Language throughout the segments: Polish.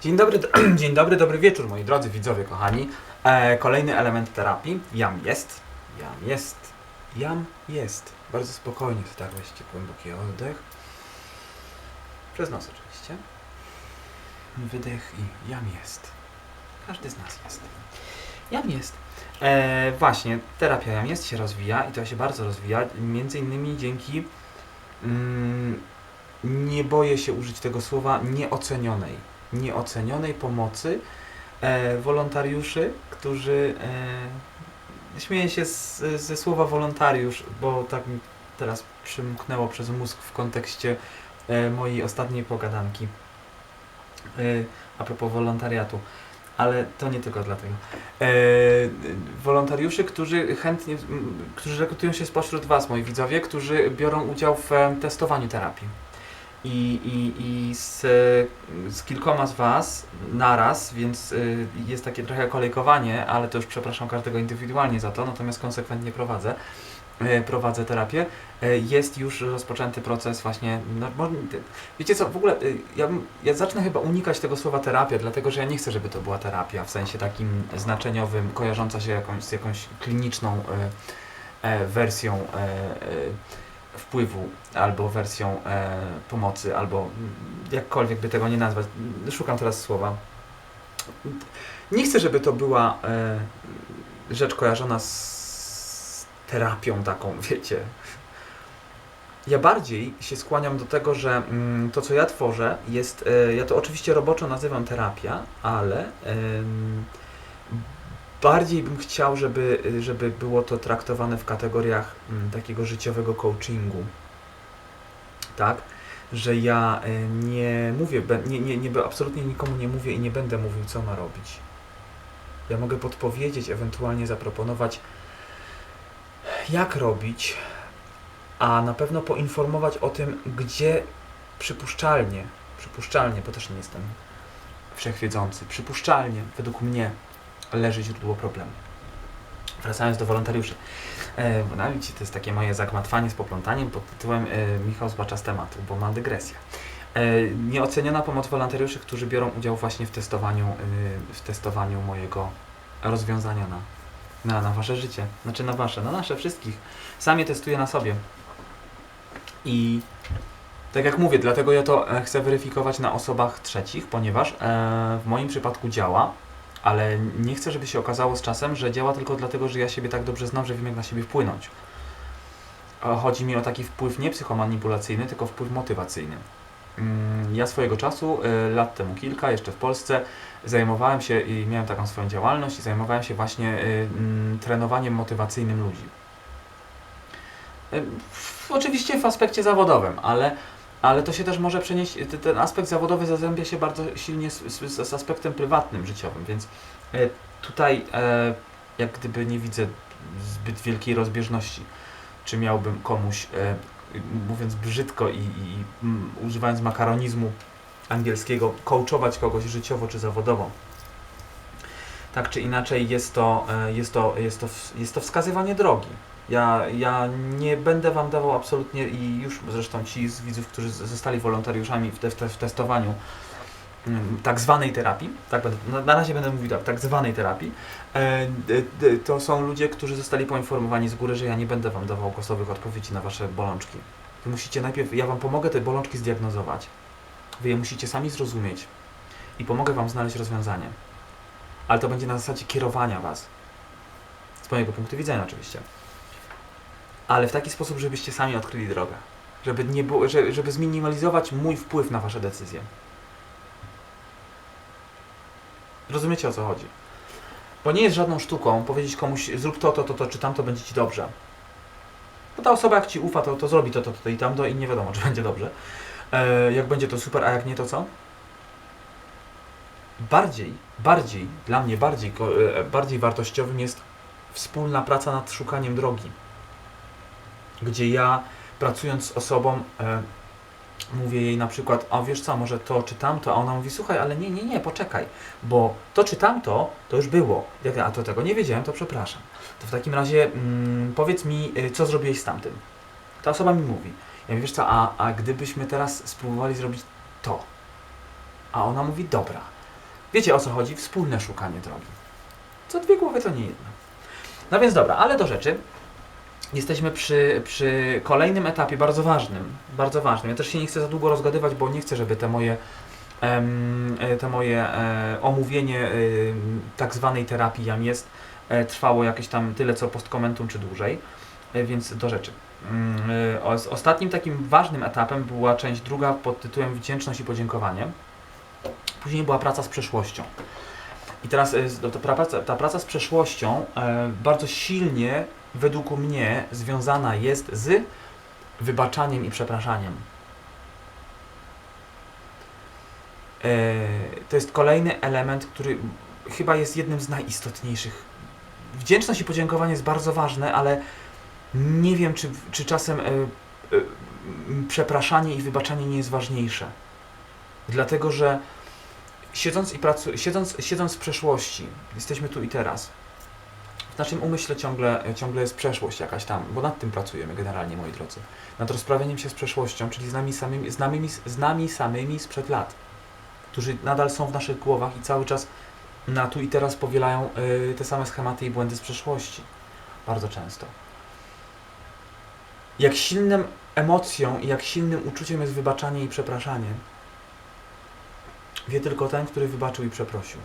Dzień dobry, dzień dobry, dobry wieczór moi drodzy widzowie kochani. E, kolejny element terapii. Jam jest. Jam jest. Jam jest. Bardzo spokojnie to weźcie głęboki oddech. Przez nos oczywiście. Wydech i jam jest. Każdy z nas jest. Jam jest. E, właśnie, terapia jam jest się rozwija i to się bardzo rozwija. Między innymi dzięki mm, nie boję się użyć tego słowa nieocenionej nieocenionej pomocy e, wolontariuszy, którzy e, śmieję się z, ze słowa wolontariusz, bo tak mi teraz przymknęło przez mózg w kontekście e, mojej ostatniej pogadanki e, a propos wolontariatu. Ale to nie tylko dlatego. E, wolontariuszy, którzy chętnie, którzy rekrutują się spośród Was, moi widzowie, którzy biorą udział w e, testowaniu terapii i, i, i z, z kilkoma z Was naraz, więc y, jest takie trochę kolejkowanie, ale to już przepraszam każdego indywidualnie za to, natomiast konsekwentnie prowadzę. y, Prowadzę terapię. Y, Jest już rozpoczęty proces właśnie. No, wiecie co, w ogóle ja, ja zacznę chyba unikać tego słowa terapia, dlatego że ja nie chcę, żeby to była terapia w sensie takim znaczeniowym, kojarząca się jakąś, z jakąś kliniczną y, e, wersją e, e, wpływu, albo wersją e, pomocy, albo jakkolwiek by tego nie nazwać. Szukam teraz słowa. Nie chcę, żeby to była e, rzecz kojarzona z terapią taką, wiecie. Ja bardziej się skłaniam do tego, że mm, to, co ja tworzę, jest. E, ja to oczywiście roboczo nazywam terapia, ale em, bardziej bym chciał, żeby, żeby było to traktowane w kategoriach mm, takiego życiowego coachingu. Tak? Że ja e, nie mówię, nie, nie, nie, absolutnie nikomu nie mówię i nie będę mówił, co ma robić. Ja mogę podpowiedzieć, ewentualnie zaproponować, jak robić, a na pewno poinformować o tym, gdzie przypuszczalnie, przypuszczalnie, bo też nie jestem wszechwiedzący, przypuszczalnie, według mnie, leży źródło problemu. Wracając do wolontariuszy. E, bo widzicie, to jest takie moje zagmatwanie z poplątaniem pod tytułem e, Michał zbacza z tematu, bo ma dygresję. E, nieoceniona pomoc wolontariuszy, którzy biorą udział właśnie w testowaniu, w testowaniu mojego rozwiązania na, na, na wasze życie. Znaczy na wasze, na nasze wszystkich. Sam je testuję na sobie. I tak jak mówię, dlatego ja to chcę weryfikować na osobach trzecich, ponieważ w moim przypadku działa, ale nie chcę, żeby się okazało z czasem, że działa tylko dlatego, że ja siebie tak dobrze znam, że wiem jak na siebie wpłynąć. Chodzi mi o taki wpływ nie psychomanipulacyjny, tylko wpływ motywacyjny. Mm, Ja swojego czasu, y, lat temu kilka, jeszcze w Polsce, zajmowałem się i miałem taką swoją działalność i zajmowałem się właśnie y, mm, trenowaniem motywacyjnym ludzi. Y, Oczywiście w aspekcie zawodowym, ale ale to się też może przenieść, te- ten aspekt zawodowy zazębia się bardzo silnie z, z, z aspektem prywatnym, życiowym, więc e, tutaj e, jak gdyby nie widzę zbyt wielkiej rozbieżności, czy miałbym komuś, e, mówiąc brzydko i, i mm, używając makaronizmu angielskiego, coachować kogoś życiowo czy zawodowo. Tak czy inaczej jest to, jest to, jest to, jest to wskazywanie drogi. Ja, ja nie będę Wam dawał absolutnie i już zresztą ci z widzów, którzy zostali wolontariuszami w, te, w, te, w testowaniu mm, tak zwanej terapii, tak na, razie będę mówił tak, tak zwanej terapii, e, to są ludzie, którzy zostali poinformowani z góry, że ja nie będę Wam dawał głosowych odpowiedzi na Wasze bolączki. Wy musicie najpierw, ja Wam pomogę te bolączki zdiagnozować. Wy je musicie sami zrozumieć i pomogę Wam znaleźć rozwiązanie. Ale to będzie na zasadzie kierowania Was. Z mojego punktu widzenia oczywiście ale w taki sposób, żebyście sami odkryli drogę. Żeby, nie było, że- żeby zminimalizować mój wpływ na wasze decyzje. Rozumiecie o co chodzi? Bo nie jest żadną sztuką powiedzieć komuś zrób to, to, to, to, czy tamto będzie ci dobrze. Bo ta osoba jak ci ufa, to, to zrobi to, to, to i tamto i nie wiadomo, czy będzie dobrze. E, jak będzie to super, a jak nie, to co? Bardziej, bardziej, dla mnie bardziej, e, bardziej wartościowym jest wspólna praca nad szukaniem drogi gdzie ja pracując z osobą e, mówię jej na przykład, a wiesz co, może to czy tamto, a ona mówi, słuchaj, ale nie, nie, nie, poczekaj, bo to czy tamto, to już było. Jak, a to tego nie wiedziałem, to przepraszam. To w takim razie mm, powiedz mi, y, co zrobiłeś z tamtym. Ta osoba mi mówi, ja mówię, wiesz co, a, a gdybyśmy teraz spróbowali zrobić to, a ona mówi, dobra, Wiecie o co chodzi? Wspólne szukanie drogi. Co dwie głowy to nie jedna. No więc dobra, ale do rzeczy. Jesteśmy przy, przy kolejnym etapie, bardzo ważnym. Bardzo ważnym. Ja też się nie chcę za długo rozgadywać, bo nie chcę, żeby te moje, e, te moje e, omówienie e, tak zwanej terapii jam jest trwało jakieś tam tyle co postkomentum czy dłużej. Więc do rzeczy. Mm, os- Ostatnim takim ważnym etapem była część druga pod tytułem Wdzięczność i podziękowanie. Później była praca z przeszłością. I teraz z- ta praca, ta praca z przeszłością bardzo silnie, według mnie, związana jest z wybaczaniem i przepraszaniem. E, to jest kolejny element, który chyba jest jednym z najistotniejszych. Wdzięczność i podziękowanie jest bardzo ważne, ale nie wiem, czy, czy czasem e, e, przepraszanie i wybaczanie nie jest ważniejsze. Dlatego, że siedząc, i pracu- siedząc, siedząc w przeszłości, jesteśmy tu i teraz. W naszym umyśle ciągle, ciągle jest przeszłość jakaś tam, bo nad tym pracujemy generalnie, moi drodzy. Nad rozprawieniem się z przeszłością, czyli z nami samymi, z nami, z nami samymi sprzed lat, którzy nadal są w naszych głowach i cały czas na tu i teraz powielają y, te same schematy i błędy z przeszłości. Bardzo często. Jak silnym emocją i jak silnym uczuciem jest wybaczanie i przepraszanie, wie tylko ten, który wybaczył i przeprosił.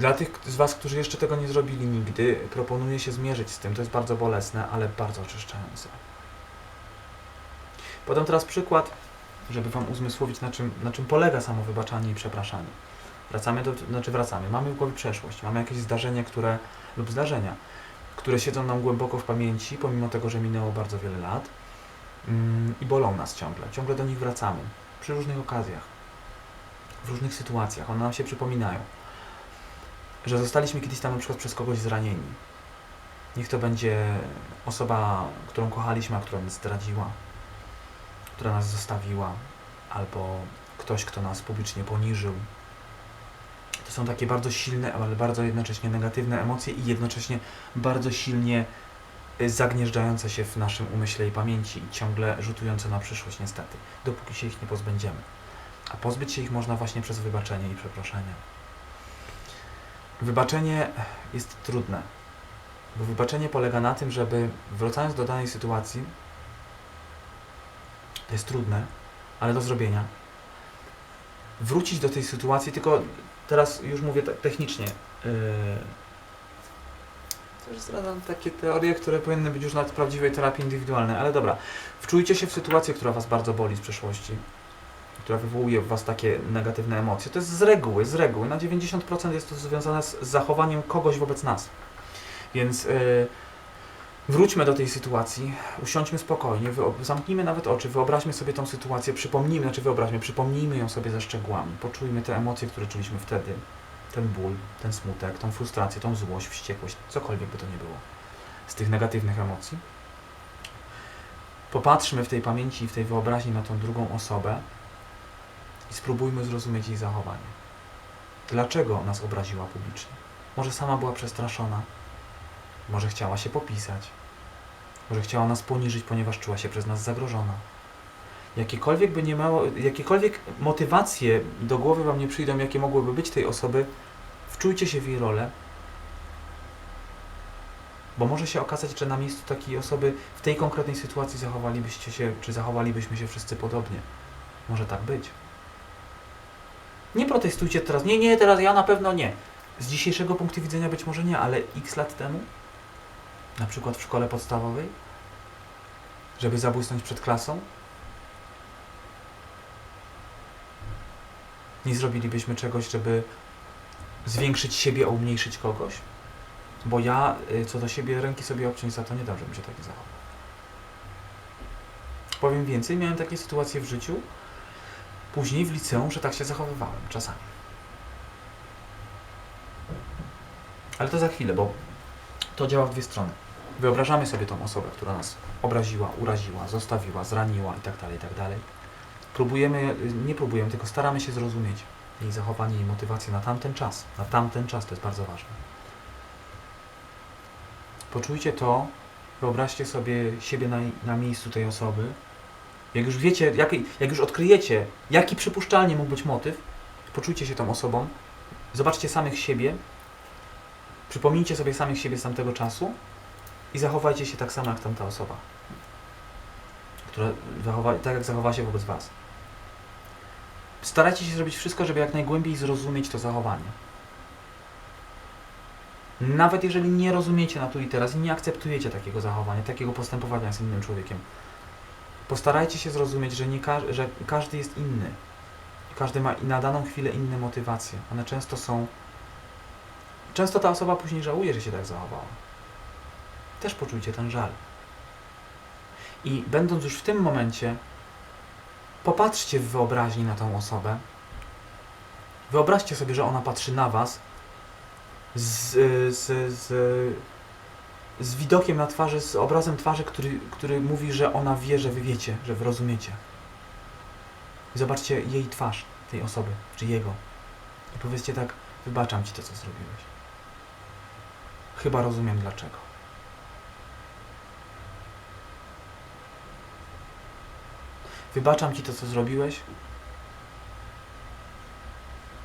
Dla tych z Was, którzy jeszcze tego nie zrobili nigdy, proponuję się zmierzyć z tym. To jest bardzo bolesne, ale bardzo oczyszczające. Podam teraz przykład, żeby Wam uzmysłowić, na czym, na czym polega samo wybaczanie i przepraszanie. Wracamy do, znaczy wracamy. Mamy w głowie przeszłość, mamy jakieś zdarzenia, które, lub zdarzenia, które siedzą nam głęboko w pamięci, pomimo tego, że minęło bardzo wiele lat mm, i bolą nas ciągle. Ciągle do nich wracamy, przy różnych okazjach, w różnych sytuacjach. One nam się przypominają. Że zostaliśmy kiedyś tam na przykład przez kogoś zranieni. Niech to będzie osoba, którą kochaliśmy, a która nas zdradziła, która nas zostawiła, albo ktoś, kto nas publicznie poniżył. To są takie bardzo silne, ale bardzo jednocześnie negatywne emocje i jednocześnie bardzo silnie y, zagnieżdżające się w naszym umyśle i pamięci i ciągle rzutujące na przyszłość niestety, dopóki się ich nie pozbędziemy. A pozbyć się ich można właśnie przez wybaczenie i przeproszenie. Wybaczenie jest trudne, bo wybaczenie polega na tym, żeby wracając do danej sytuacji, to jest trudne, ale do zrobienia, wrócić do tej sytuacji, tylko teraz już mówię technicznie. Yy, już zdradzam takie teorie, które powinny być już na prawdziwej terapii indywidualnej, ale dobra. Wczujcie się w sytuację, która Was bardzo boli z przeszłości, która wywołuje w Was takie negatywne emocje. To jest z reguły, z reguły. Na 90% jest to związane z zachowaniem kogoś wobec nas. Więc yy, wróćmy do tej sytuacji, usiądźmy spokojnie, zamknijmy nawet oczy, wyobraźmy sobie tą sytuację, przypomnijmy, znaczy wyobraźmy, przypomnijmy ją sobie ze szczegółami, poczujmy te emocje, które czuliśmy wtedy. Ten ból, ten smutek, tą frustrację, tą złość, wściekłość, cokolwiek by to nie było. Z tych negatywnych emocji. Popatrzmy w tej pamięci i w tej wyobraźni na tą drugą osobę i spróbujmy zrozumieć jej zachowanie. Dlaczego nas obraziła publicznie? Może sama była przestraszona, może chciała się popisać, może chciała nas poniżyć, ponieważ czuła się przez nas zagrożona. Jakiekolwiek by nie miało, jakiekolwiek motywacje do głowy Wam nie przyjdą, jakie mogłyby być tej osoby, wczujcie się w jej rolę, bo może się okazać, że na miejscu takiej osoby w tej konkretnej sytuacji zachowalibyście się, czy zachowalibyśmy się wszyscy podobnie. Może tak być. Nie protestujcie teraz, nie, nie, teraz ja na pewno nie. Z dzisiejszego punktu widzenia być może nie, ale x lat temu, na przykład w szkole podstawowej, żeby zabłysnąć przed klasą, nie zrobilibyśmy czegoś, żeby zwiększyć siebie, a umniejszyć kogoś? Bo ja y, co do siebie ręki sobie obciąć za to nie dam, żebym się tak nie zachował. Powiem więcej, miałem takie sytuacje w życiu, później w liceum, że tak się zachowywałem czasami. Ale to za chwilę, bo to działa w dwie strony. Wyobrażamy sobie tą osobę, która nas obraziła, uraziła, zostawiła, zraniła itd., itd. Próbujemy, nie próbujemy, tylko staramy się zrozumieć jej zachowanie i motywację na tamten czas. Na tamten czas to jest bardzo ważne. Poczujcie to, wyobraźcie sobie siebie na, na miejscu tej osoby. Jak już wiecie, jak, jak już odkryjecie, jaki przypuszczalnie mógł być motyw, Poczujcie się tą osobą, zobaczcie samych siebie, przypomnijcie sobie samych siebie z tamtego czasu i zachowajcie się tak samo jak tamta osoba, która zachowa, tak jak zachowała się wobec Was. Starajcie się zrobić wszystko, żeby jak najgłębiej zrozumieć to zachowanie. Nawet jeżeli nie rozumiecie na tu i teraz i nie akceptujecie takiego zachowania, takiego postępowania z innym człowiekiem, postarajcie się zrozumieć, że, nie ka- że każdy jest inny. Każdy ma na daną chwilę inne motywacje. One często są. Często ta osoba później żałuje, że się tak zachowała. Też poczujcie ten żal. I będąc już w tym momencie, popatrzcie w wyobraźni na tą osobę. Wyobraźcie sobie, że ona patrzy na Was z, z, z, z widokiem na twarzy, z obrazem twarzy, który, który mówi, że ona wie, że wy wiecie, że wy rozumiecie. I zobaczcie jej twarz, tej osoby, czy jego. I powiedzcie tak, wybaczam ci to, co zrobiłeś. Chyba rozumiem dlaczego. Wybaczam ci to, co zrobiłeś.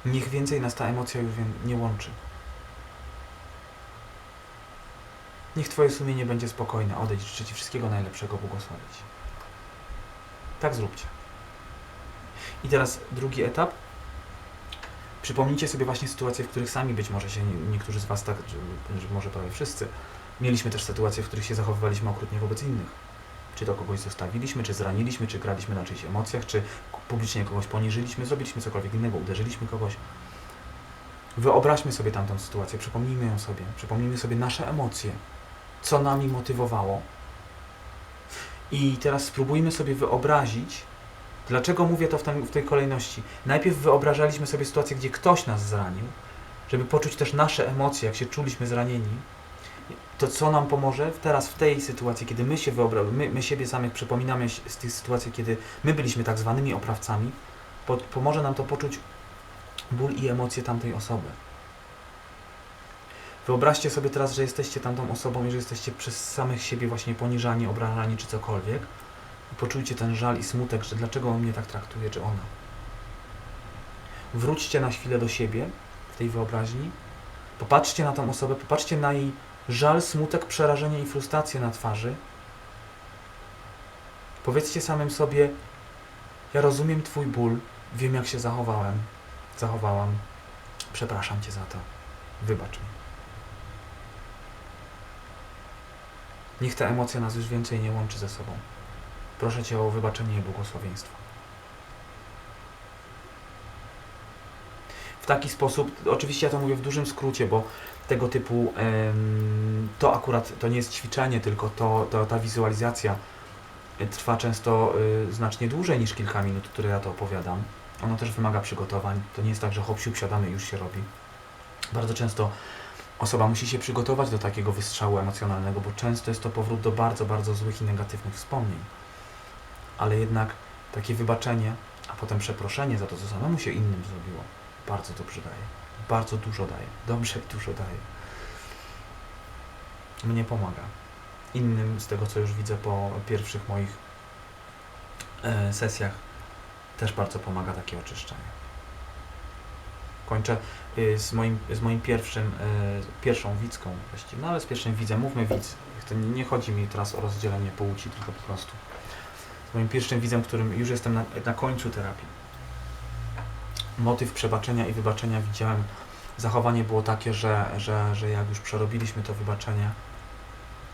Niech więcej nas ta emocja już nie łączy. Niech Twoje sumienie będzie spokojne. Odejdź, życzę Ci wszystkiego najlepszego, błogosławić. Tak zróbcie. I teraz drugi etap. Przypomnijcie sobie właśnie sytuacje, w których sami być może się, nie- niektórzy z Was tak, że może prawie wszyscy, mieliśmy też sytuacje, w których się zachowywaliśmy okrutnie wobec innych. Czy to kogoś zostawiliśmy, czy zraniliśmy, czy graliśmy na czyichś emocjach, czy publicznie kogoś poniżyliśmy, zrobiliśmy cokolwiek innego, uderzyliśmy kogoś. Wyobraźmy sobie tamtą sytuację, przypomnijmy ją sobie, przypomnijmy sobie nasze emocje, co nami motywowało. I teraz spróbujmy sobie wyobrazić, dlaczego mówię to w, tym, w tej kolejności. Najpierw wyobrażaliśmy sobie sytuację, gdzie ktoś nas zranił, żeby poczuć też nasze emocje, jak się czuliśmy zranieni. To co nam pomoże teraz w tej sytuacji, kiedy my się wyobra- my, my siebie samych przypominamy z tych sytuacji, kiedy my byliśmy tak zwanymi oprawcami, po, pomoże nam to poczuć ból i emocje tamtej osoby. Wyobraźcie sobie teraz, że jesteście tamtą osobą i że jesteście przez samych siebie właśnie poniżani, obrażani czy cokolwiek. I poczujcie ten żal i smutek, że dlaczego on mnie tak traktuje, czy ona. Wróćcie na chwilę do siebie w tej wyobraźni. Popatrzcie na tą osobę, popatrzcie na jej żal, smutek, przerażenie i frustrację na twarzy. Powiedzcie samym sobie: Ja rozumiem Twój ból, wiem jak się zachowałem, zachowałam. Przepraszam Cię za to. Wybacz mi. Niech ta emocja nas już więcej nie łączy ze sobą. Proszę Cię o wybaczenie i błogosławieństwo. W taki sposób, oczywiście ja to mówię w dużym skrócie, bo tego typu to akurat to nie jest ćwiczenie, tylko to, to ta wizualizacja trwa często y, znacznie dłużej niż kilka minut, które ja to opowiadam. Ono też wymaga przygotowań. To nie jest tak, że hop siup siadamy i już się robi. Bardzo często osoba musi się przygotować do takiego wystrzału emocjonalnego, bo często jest to powrót do bardzo, bardzo złych i negatywnych wspomnień. Ale jednak takie wybaczenie, a potem przeproszenie za to, co samemu się innym zrobiło, bardzo dobrze daje. Bardzo dużo daje. Dobrze i dużo daje. Mnie pomaga. Innym, z tego co już widzę po pierwszych moich e, sesjach, też bardzo pomaga takie oczyszczenie. Kończę y, z moim, z moim pierwszym, y, pierwszą widzką właściwie, no ale z pierwszym widzem, mówmy widz. To nie, nie chodzi mi teraz o rozdzielenie płci, tylko po prostu. Z moim pierwszym widzem, którym już jestem na, na końcu terapii. Motyw przebaczenia i wybaczenia widziałem. Zachowanie było takie, że, że, że jak już przerobiliśmy to wybaczenie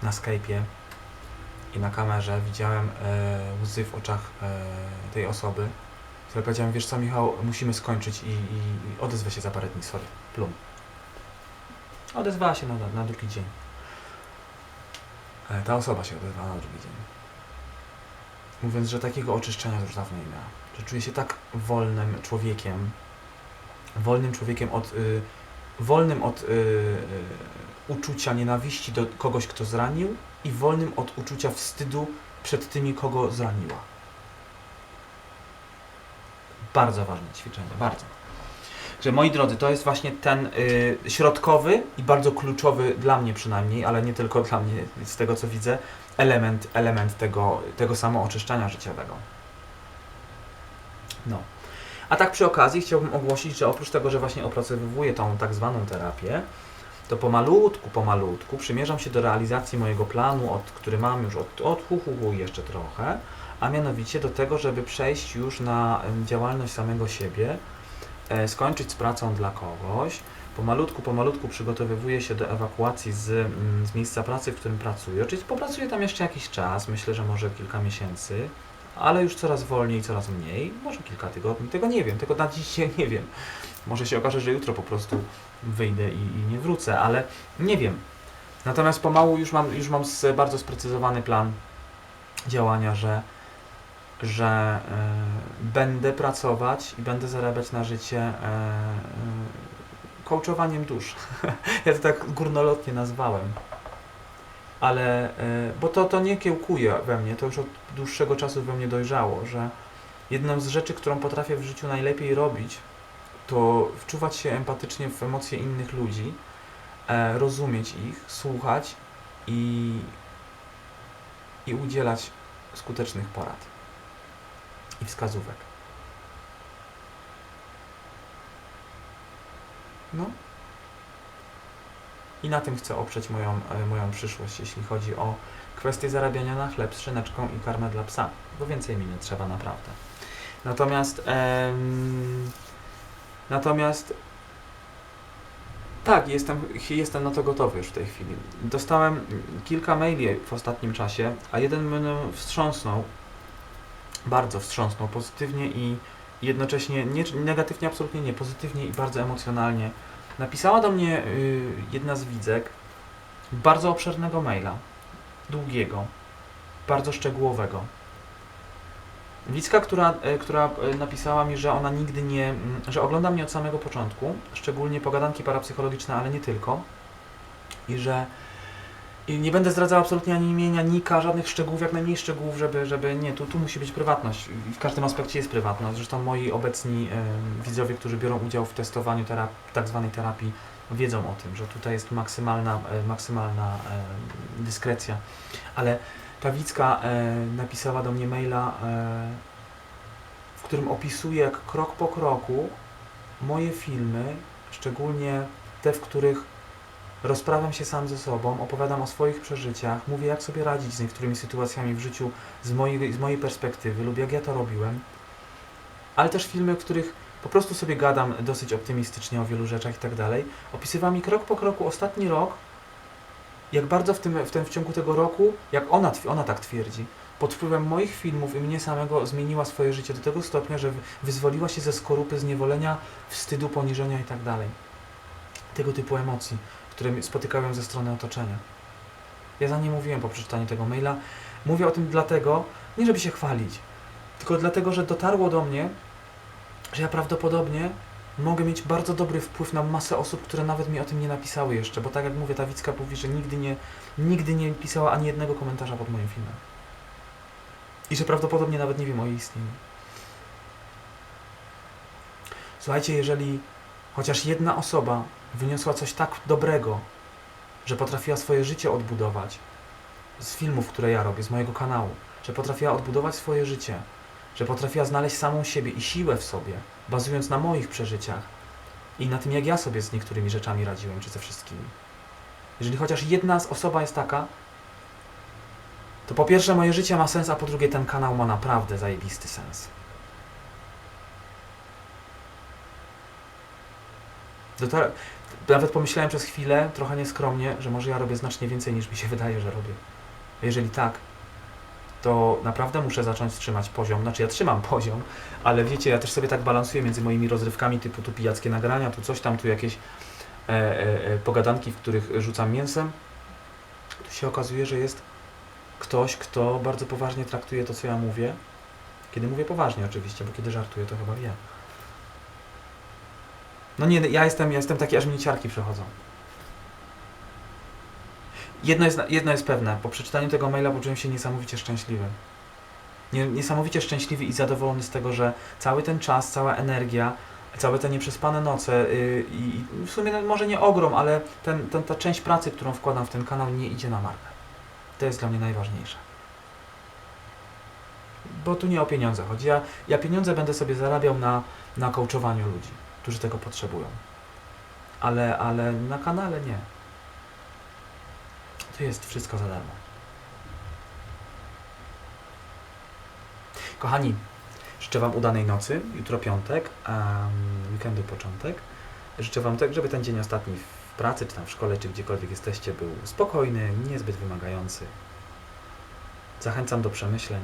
na Skype'ie i na kamerze, widziałem e, łzy w oczach e, tej osoby. Sobie powiedziałem, wiesz co Michał, musimy skończyć i, i, odezwę się za parę dni, sorry, plum. Odezwała się na, na drugi dzień. E, Ta osoba się odezwała na drugi dzień. Mówiąc, że takiego oczyszczenia już dawno nie miała. Że czuje się tak wolnym człowiekiem, wolnym człowiekiem od, y, wolnym od y, y, uczucia nienawiści do kogoś, kto zranił i wolnym od uczucia wstydu przed tymi, kogo zraniła. Bardzo ważne ćwiczenie, bardzo. Że moi drodzy, to jest właśnie ten y, środkowy i bardzo kluczowy dla mnie przynajmniej, ale nie tylko dla mnie, z tego co widzę, element, element tego, tego samooczyszczania życiowego. No. A tak przy okazji chciałbym ogłosić, że oprócz tego, że właśnie opracowywuję tą tak zwaną terapię, to pomalutku, pomalutku przymierzam się do realizacji mojego planu, od, który mam już od, od hu, hu, hu jeszcze trochę, a mianowicie do tego, żeby przejść już na działalność samego siebie, e, skończyć z pracą dla kogoś. Pomalutku, pomalutku przygotowywuję się do ewakuacji z, mm, z miejsca pracy, w którym pracuję. Oczywiście popracuję tam jeszcze jakiś czas, myślę, że może kilka miesięcy, ale już coraz wolniej, coraz mniej, może kilka tygodni, tego nie wiem, tego na dzisiaj nie wiem. Może się okaże, że jutro po prostu wyjdę i, i nie wrócę, ale nie wiem. Natomiast pomału już mam, już mam bardzo sprecyzowany plan działania, że, że e, będę pracować i będę zarabiać na życie e, e, coachowaniem dusz. ja to tak górnolotnie nazwałem. Ale, bo to, to nie kiełkuje we mnie, to już od dłuższego czasu we mnie dojrzało, że jedną z rzeczy, którą potrafię w życiu najlepiej robić, to wczuwać się empatycznie w emocje innych ludzi, rozumieć ich, słuchać i, i udzielać skutecznych porad i wskazówek. No. I na tym chcę oprzeć moją, e, moją przyszłość, jeśli chodzi o kwestię zarabiania na chleb z szyneczką i karmę dla psa, bo więcej mi nie trzeba naprawdę. Natomiast em, natomiast tak, jestem, jestem na to gotowy już w tej chwili. Dostałem kilka maili w ostatnim czasie, a jeden mnie wstrząsnął, bardzo wstrząsnął pozytywnie i jednocześnie nie, negatywnie, absolutnie nie, pozytywnie i bardzo emocjonalnie. Napisała do mnie y, jedna z widzek bardzo obszernego maila, długiego, bardzo szczegółowego. Widzka, która, e, która e, napisała mi, że ona nigdy nie, mm, że ogląda mnie od samego początku, szczególnie pogadanki parapsychologiczne, ale nie tylko, i że i nie będę zdradzał absolutnie ani imienia, nika, żadnych szczegółów, jak najmniej szczegółów, żeby, żeby nie, tu, tu musi być prywatność. W każdym aspekcie jest prywatność. Zresztą moi obecni e, widzowie, którzy biorą udział w testowaniu terap- tak zwanej terapii, wiedzą o tym, że tutaj jest maksymalna, e, maksymalna e, dyskrecja. Ale ta Wicka e, napisała do mnie maila, e, w którym opisuje jak krok po kroku moje filmy, szczególnie te, w których rozprawiam się sam ze sobą, opowiadam o swoich przeżyciach, mówię jak sobie radzić z niektórymi sytuacjami w życiu z mojej, z mojej perspektywy lub jak ja to robiłem, ale też filmy, w których po prostu sobie gadam dosyć optymistycznie o wielu rzeczach i tak dalej. Opisywała mi krok po kroku ostatni rok, jak bardzo w tym, w tym w ciągu tego roku, jak ona, ona tak twierdzi, pod wpływem moich filmów i mnie samego zmieniła swoje życie do tego stopnia, że wy- wyzwoliła się ze skorupy zniewolenia, wstydu, poniżenia i tak dalej. Tego typu emocji, które spotykałem ze strony otoczenia. Ja za nie mówiłem po przeczytaniu tego maila. Mówię o tym dlatego, nie żeby się chwalić, tylko dlatego, że dotarło do mnie, że ja prawdopodobnie mogę mieć bardzo dobry wpływ na masę osób, które nawet mi o tym nie napisały jeszcze, bo tak jak mówię, ta Wicka mówi, że nigdy nie, nigdy nie pisała ani jednego komentarza pod moim filmem. I że prawdopodobnie nawet nie wiem o jej istnieniu. Słuchajcie, jeżeli chociaż jedna osoba wyniosła coś tak dobrego, że potrafiła swoje życie odbudować z filmów, które ja robię, z mojego kanału, że potrafiła odbudować swoje życie, że potrafiła znaleźć samą siebie i siłę w sobie, bazując na moich przeżyciach i na tym, jak ja sobie z niektórymi rzeczami radziłem, czy ze wszystkimi. Jeżeli chociaż jedna z osoba jest taka, to po pierwsze moje życie ma sens, a po drugie ten kanał ma naprawdę zajebisty sens. Dotar- nawet pomyślałem przez chwilę, trochę nieskromnie, że może ja robię znacznie więcej niż mi się wydaje, że robię. Jeżeli tak, to naprawdę muszę zacząć trzymać poziom. Znaczy ja trzymam poziom, ale wiecie, ja też sobie tak balansuję między moimi rozrywkami typu tu pijackie nagrania, tu coś tam, tu jakieś e, e, e, pogadanki, w których rzucam mięsem. Tu się okazuje, że jest ktoś, kto bardzo poważnie traktuje to, co ja mówię. Kiedy mówię poważnie oczywiście, bo kiedy żartuję, to chyba wie. No nie, ja jestem, ja jestem taki, aż mnie ciarki przechodzą. Jedno jest, jedno jest pewne, po przeczytaniu tego maila poczułem się niesamowicie szczęśliwy. Nie, niesamowicie szczęśliwy i zadowolony z tego, że cały ten czas, cała energia, całe te nieprzespane noce yy, i w sumie może nie ogrom, ale ten, ten, ta część pracy, którą wkładam w ten kanał nie idzie na marne. To jest dla mnie najważniejsze. bo tu nie o pieniądze chodzi. Ja, ja pieniądze będę sobie zarabiał na, na coachowaniu ludzi, którzy tego potrzebują. Ale, ale na kanale nie. To jest wszystko za darmo. Kochani, życzę Wam udanej nocy. Jutro piątek, a weekendu początek. Życzę Wam tak, żeby ten dzień ostatni w pracy, czy tam w szkole, czy gdziekolwiek jesteście, był spokojny, niezbyt wymagający. Zachęcam do przemyśleń.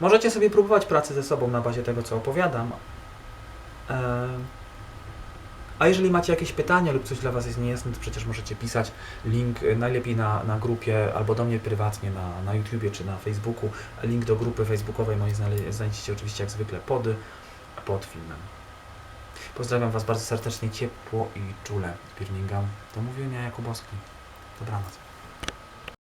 Możecie sobie próbować pracy ze sobą na bazie tego, co opowiadam. E, A jeżeli macie jakieś pytania lub coś dla Was jest niejasne, to przecież możecie pisać link e, najlepiej na, na grupie albo do mnie prywatnie na, na YouTubie czy na Facebooku. Link do grupy facebookowej mojej znajdziecie oczywiście jak zwykle pod, pod filmem. Pozdrawiam Was bardzo serdecznie, ciepło i czule Birmingham. Do mówienia Jakubowski. Dobranoc.